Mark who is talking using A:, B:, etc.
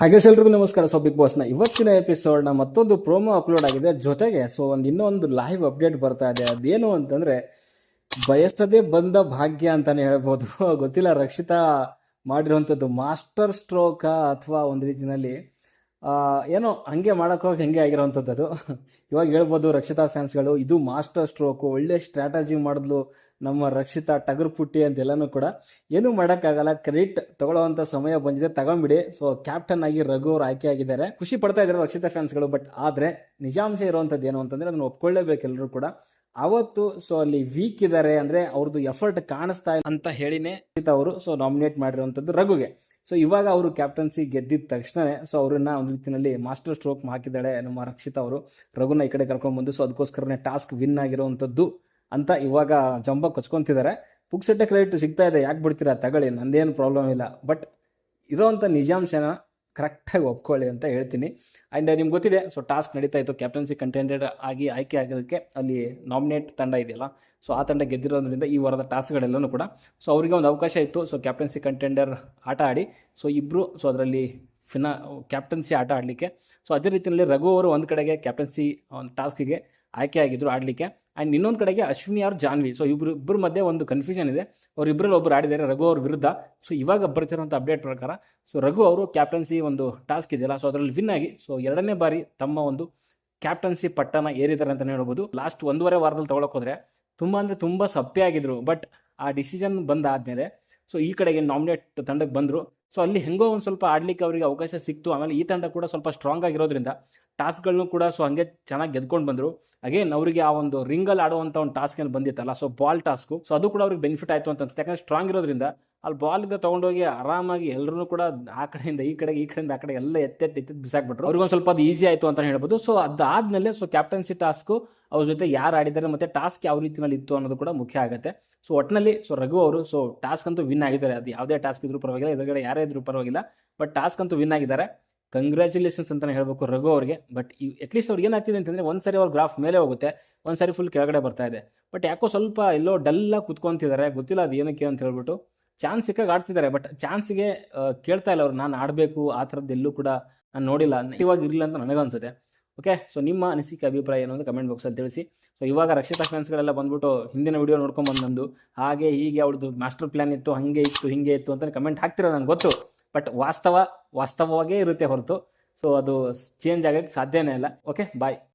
A: ಹಾಗೆ ಎಲ್ರಿಗೂ ನಮಸ್ಕಾರ. ಸೊ ಬಿಗ್ ಬಾಸ್ನ ಇವತ್ತಿನ ಎಪಿಸೋಡ್ನ ಮತ್ತೊಂದು ಪ್ರೋಮೋ ಅಪ್ಲೋಡ್ ಆಗಿದೆ. ಜೊತೆಗೆ ಸೊ ಒಂದು ಇನ್ನೊಂದು ಲೈವ್ ಅಪ್ಡೇಟ್ ಬರ್ತಾ ಇದೆ. ಅದೇನು ಅಂತಂದ್ರೆ ಬಯಸದೇ ಬಂದ ಭಾಗ್ಯ ಅಂತಾನೆ ಹೇಳ್ಬೋದು. ಗೊತ್ತಿಲ್ಲ ರಕ್ಷಿತಾ ಮಾಡಿರುವಂಥದ್ದು ಮಾಸ್ಟರ್ ಸ್ಟ್ರೋಕ ಅಥವಾ ಒಂದು ರೀತಿನಲ್ಲಿ ಆ, ಏನೋ ಹಂಗೆ ಹೋಗಿ ಹಂಗೆ ಆಗಿರೋವಂಥದ್ದು ಅದು. ಇವಾಗ ಹೇಳ್ಬೋದು ರಕ್ಷಿತಾ ಫ್ಯಾನ್ಸ್ಗಳು, ಇದು ಮಾಸ್ಟರ್ ಸ್ಟ್ರೋಕು, ಒಳ್ಳೆ ಸ್ಟ್ರಾಟಜಿ ಮಾಡಿದ್ಲು ನಮ್ಮ ರಕ್ಷಿತಾ ಟಗರ್ ಪುಟ್ಟಿ ಅಂತೆಲ್ಲನೂ ಕೂಡ. ಏನೂ ಮಾಡೋಕ್ಕಾಗಲ್ಲ, ಕ್ರೆಡಿಟ್ ತಗೊಳ್ಳೋವಂಥ ಸಮಯ ಬಂದಿದೆ ತಗೊಂಬಿಡಿ ಸೊ ಕ್ಯಾಪ್ಟನ್ ಆಗಿ ರಘು ಅವ್ರು ಆಯ್ಕೆ ಆಗಿದ್ದಾರೆ. ಖುಷಿ ಪಡ್ತಾ ಇದ್ದಾರೆ ರಕ್ಷಿತಾ ಫ್ಯಾನ್ಸ್ಗಳು ಬಟ್ ಆದರೆ ನಿಜಾಂಶ ಇರುವಂಥದ್ದು ಏನು ಅಂತಂದ್ರೆ ಅದನ್ನು ಒಪ್ಕೊಳ್ಳೇಬೇಕು ಎಲ್ಲರೂ ಕೂಡ. ಅವತ್ತು ಸೊ ಅಲ್ಲಿ ವೀಕ್ ಇದ್ದಾರೆ ಅಂದ್ರೆ ಅವ್ರದ್ದು ಎಫರ್ಟ್ ಕಾಣಿಸ್ತಾ ಇಲ್ಲ ಅಂತ ಹೇಳಿನೇ ಅವರು ಸೊ ನಾಮಿನೇಟ್ ಮಾಡಿರುವಂಥದ್ದು ರಘುಗೆ. ಸೊ ಇವಾಗ ಅವರು ಕ್ಯಾಪ್ಟನ್ಸಿ ಗೆದ್ದಿದ ತಕ್ಷಣವೇ ಸೊ ಅವರನ್ನ ಒಂದು ರೀತಿಯಲ್ಲಿ ಮಾಸ್ಟರ್ ಸ್ಟ್ರೋಕ್ ಹಾಕಿದ್ದಾಳೆ ನಮ್ಮ ರಕ್ಷಿತಾ ಅವರು. ರಘುನ ಈ ಕಡೆ ಕರ್ಕೊಂಡು ಬಂದು ಸೊ ಅದಕ್ಕೋಸ್ಕರನೇ ಟಾಸ್ಕ್ ವಿನ್ ಆಗಿರುವಂಥದ್ದು ಅಂತ ಇವಾಗ ಜಂಬ ಕೊಚ್ಕೊಂತಿದ್ದಾರೆ. ಪುಕ್ಸಟ್ಟೆ ಕ್ರೆಡಿಟ್ ಸಿಗ್ತಾ ಇದೆ, ಯಾಕೆ ಬಿಡ್ತೀರಾ ತಗೊಳ್ಳಿ, ನಂದೇನು ಪ್ರಾಬ್ಲಮ್ ಇಲ್ಲ. ಬಟ್ ಇರೋವಂಥ ನಿಜಾಂಶನ ಕರೆಕ್ಟಾಗಿ ಒಪ್ಕೊಳ್ಳಿ ಅಂತ ಹೇಳ್ತೀನಿ. ಆ್ಯಂಡ್ ನಿಮ್ಗೆ ಗೊತ್ತಿದೆ ಸೊ ಟಾಸ್ಕ್ ನಡೀತಾ ಇತ್ತು. ಕ್ಯಾಪ್ಟನ್ಸಿ ಕಂಟೆಂಡೆಡ್ ಆಗಿ ಆಯ್ಕೆ ಆಗೋದಕ್ಕೆ ಅಲ್ಲಿ ನಾಮಿನೇಟ್ ತಂಡ ಇದೆಯಲ್ಲ ಸೊ ಆ ತಂಡ ಗೆದ್ದಿರೋದ್ರಿಂದ ಈ ವಾರದ ಟಾಸ್ಕ್ಗಳೆಲ್ಲನೂ ಕೂಡ ಸೊ ಅವರಿಗೆ ಒಂದು ಅವಕಾಶ ಇತ್ತು. ಸೊ ಕ್ಯಾಪ್ಟನ್ಸಿ ಕಂಟೆಂಡರ್ ಆಟ ಆಡಿ ಸೊ ಇಬ್ಬರು ಸೊ ಅದರಲ್ಲಿ ಫಿನಾ ಕ್ಯಾಪ್ಟನ್ಸಿ ಆಟ ಆಡಲಿಕ್ಕೆ ಸೊ ಅದೇ ರೀತಿಯಲ್ಲಿ ರಘು ಅವರು ಒಂದು ಕಡೆಗೆ ಕ್ಯಾಪ್ಟನ್ಸಿ ಒಂದು ಟಾಸ್ಕಿಗೆ ಆಯ್ಕೆ ಆಗಿದ್ರು ಆಡಲಿಕ್ಕೆ. ಆ್ಯಂಡ್ ಇನ್ನೊಂದು ಕಡೆಗೆ ಅಶ್ವಿನಿ ಅವ್ರು ಜಾನ್ವಿ. ಸೊ ಇಬ್ಬರು ಇಬ್ಬರ ಮಧ್ಯೆ ಒಂದು ಕನ್ಫ್ಯೂಷನ್ ಇದೆ. ಅವರಿಬ್ಬರಲ್ಲಿ ಒಬ್ಬರು ಆಡಿದ್ದಾರೆ, ರಘು ಅವ್ರ ವಿರುದ್ಧ. ಸೊ ಇವಾಗ ಬರ್ತಿರೋಂಥ ಅಪ್ಡೇಟ್ ಪ್ರಕಾರ ಸೊ ರಘು ಅವರು ಕ್ಯಾಪ್ಟನ್ಸಿ ಒಂದು ಟಾಸ್ಕ್ ಇದೆಯಲ್ಲ ಸೊ ಅದರಲ್ಲಿ ವಿನ್ ಆಗಿ ಸೊ ಎರಡನೇ ಬಾರಿ ತಮ್ಮ ಒಂದು ಕ್ಯಾಪ್ಟನ್ಸಿ ಪಟ್ಟನ ಏರಿದ್ದಾರೆ ಅಂತಲೇ ಹೇಳ್ಬೋದು. ಲಾಸ್ಟ್ ಒಂದೂವರೆ ವಾರದಲ್ಲಿ ತೊಗೊಳಕ್ಕೆ ಹೋದ್ರೆ ತುಂಬ ಅಂದರೆ ತುಂಬ ಸಪ್ಪೆ ಆಗಿದ್ರು. ಬಟ್ ಆ ಡಿಸಿಷನ್ ಬಂದಾದ್ಮೇಲೆ ಸೊ ಈ ಕಡೆಗೆ ನಾಮಿನೇಟ್ ತಂಡಕ್ಕೆ ಬಂದರು. ಸೊ ಅಲ್ಲಿ ಹೆಂಗೋ ಒಂದು ಸ್ವಲ್ಪ ಆಡ್ಲಿಕ್ಕೆ ಅವರಿಗೆ ಅವಕಾಶ ಸಿಕ್ತು. ಆಮೇಲೆ ಈ ತಂಡ ಕೂಡ ಸ್ವಲ್ಪ ಸ್ಟ್ರಾಂಗ್ ಆಗಿರೋದ್ರಿಂದ ಟಾಸ್ಕ್ಗಳನ್ನು ಕೂಡ ಸೊ ಹಂಗೆ ಚೆನ್ನಾಗಿ ಗೆದ್ಕೊಂಡು ಬಂದರು. ಅಗೇನ್ ಅವರಿಗೆ ಆ ಒಂದು ರಿಂಗಲ್ಲಿ ಆಡುವಂಥ ಒಂದು ಟಾಸ್ಕ್ ಏನು ಬಂದಿತ್ತಲ್ಲ ಸೊ ಬಾಲ್ ಟಾಸ್ಕು ಸೊ ಅದು ಕೂಡ ಅವ್ರಿಗೆ ಬೆನಿಫಿಟ್ ಆಯಿತು ಅಂತ ಅನ್ಸುತ್ತೆ. ಯಾಕಂದ್ರೆ ಸ್ಟ್ರಾಂಗ್ ಇರೋದ್ರಿಂದ ಅಲ್ಲಿ ಬಾಲ್ ಇಂದ ತೊಗೊಂಡೋಗಿ ಆರಾಮಾಗಿ ಎಲ್ಲರೂ ಕೂಡ ಆ ಕಡೆಯಿಂದ ಈ ಕಡೆಗೆ, ಈ ಕಡೆಯಿಂದ ಆ ಕಡೆ ಎಲ್ಲ ಎತ್ತೆತ್ತ ಎತ್ತೆತ್ತು ಬಿಸಾಕ್ಬಿಟ್ರು. ಅವ್ರಿಗೊಂದು ಸ್ವಲ್ಪ ಅದು ಈಸಿ ಆಯಿತು ಅಂತ ಹೇಳ್ಬೋದು. ಸೊ ಅದಾದಮೇಲೆ ಸೊ ಕ್ಯಾಪ್ಟನ್ಸಿ ಟಾಸ್ಕು ಅವ್ರ ಜೊತೆ ಯಾರು ಆಡಿದ್ದಾರೆ ಮತ್ತು ಟಾಸ್ಕ್ ಯಾವ ರೀತಿಯಲ್ಲಿ ಇತ್ತು ಅನ್ನೋದು ಕೂಡ ಮುಖ್ಯ ಆಗುತ್ತೆ. ಸೊ ಒಟ್ಟಿನಲ್ಲಿ ಸೊ ರಘು ಅವರು ಸೊ ಟಾಸ್ಕ್ ಅಂತೂ ವಿನ್ ಆಗಿದ್ದಾರೆ. ಅದು ಯಾವುದೇ ಟಾಸ್ಕ್ ಇದ್ರೂ ಪರವಾಗಿಲ್ಲ, ಎದುರುಗಡೆ ಯಾರೇ ಇದ್ರೂ ಪರವಾಗಿಲ್ಲ ಬಟ್ ಟಾಸ್ಕ್ ಅಂತೂ ವಿನ್ ಆಗಿದ್ದಾರೆ. ಕಂಗ್ರ್ಯಾಚುಲೇಷನ್ಸ್ ಅಂತಲೇ ಹೇಳಬೇಕು ರಘು ಅವರಿಗೆ ಬಟ್ ಈ ಅಟ್ಲೀಸ್ಟ್ ಅವ್ರಿಗೆ ಏನಾಗ್ತಿದೆ ಅಂತಂದರೆ ಒಂದು ಸರಿ ಅವ್ರ ಗ್ರಾಫ್ ಮೇಲೆ ಹೋಗುತ್ತೆ, ಒಂದು ಸರಿ ಫುಲ್ ಕೆಳಗಡೆ ಬರ್ತಾ ಇದೆ. ಬಟ್ ಯಾಕೋ ಸ್ವಲ್ಪ ಎಲ್ಲೋ ಡಲ್ಲಾಗಿ ಕುತ್ಕೊಂತಿದ್ದಾರೆ, ಗೊತ್ತಿಲ್ಲ ಅದು ಏನಕ್ಕೆ ಅಂತ ಹೇಳ್ಬಿಟ್ಟು. ಚಾನ್ಸ್ ಸಿಕ್ಕಾಗ ಆಡ್ತಿದ್ದಾರೆ ಬಟ್ ಚಾನ್ಸ್ಗೆ ಕೇಳ್ತಾ ಇಲ್ಲ ಅವ್ರು, ನಾನು ಆಡಬೇಕು, ಆ ಥರದ್ದು ಎಲ್ಲೂ ಕೂಡ ನಾನು ನೋಡಿಲ್ಲ ಇವಾಗ ಇರಲಿಲ್ಲ ಅಂತ ನನಗನ್ಸುತ್ತೆ. ಓಕೆ ಸೊ ನಿಮ್ಮ ಅನಿಸಿಕೆ, ಅಭಿಪ್ರಾಯ ಏನು ಅಂತ ಕಮೆಂಟ್ ಬಾಕ್ಸಲ್ಲಿ ತಿಳಿಸಿ. ಸೊ ಇವಾಗ ರಕ್ಷಿತಾ ಫ್ಯಾನ್ಸ್ಗಳೆಲ್ಲ ಬಂದ್ಬಿಟ್ಟು ಹಿಂದಿನ ವಿಡಿಯೋ ನೋಡ್ಕೊಂಡು ಬಂದು ಹಾಗೆ ಹೀಗೆ ಅವ್ರದ್ದು ಮಾಸ್ಟರ್ ಪ್ಲ್ಯಾನ್ ಇತ್ತು, ಹಾಗೆ ಇತ್ತು, ಹಿಂಗೆ ಇತ್ತು ಅಂತ ಕಮೆಂಟ್ ಹಾಕ್ತಿರೋ ನನಗೆ ಗೊತ್ತು. ಬಟ್ ವಾಸ್ತವ, ವಾಸ್ತವವಾಗೇ ಇರುತ್ತೆ ಹೊರತು. ಸೊ ಅದು ಚೇಂಜ್ ಆಗೋಕ್ಕೆ ಸಾಧ್ಯನೇ ಇಲ್ಲ. Okay bye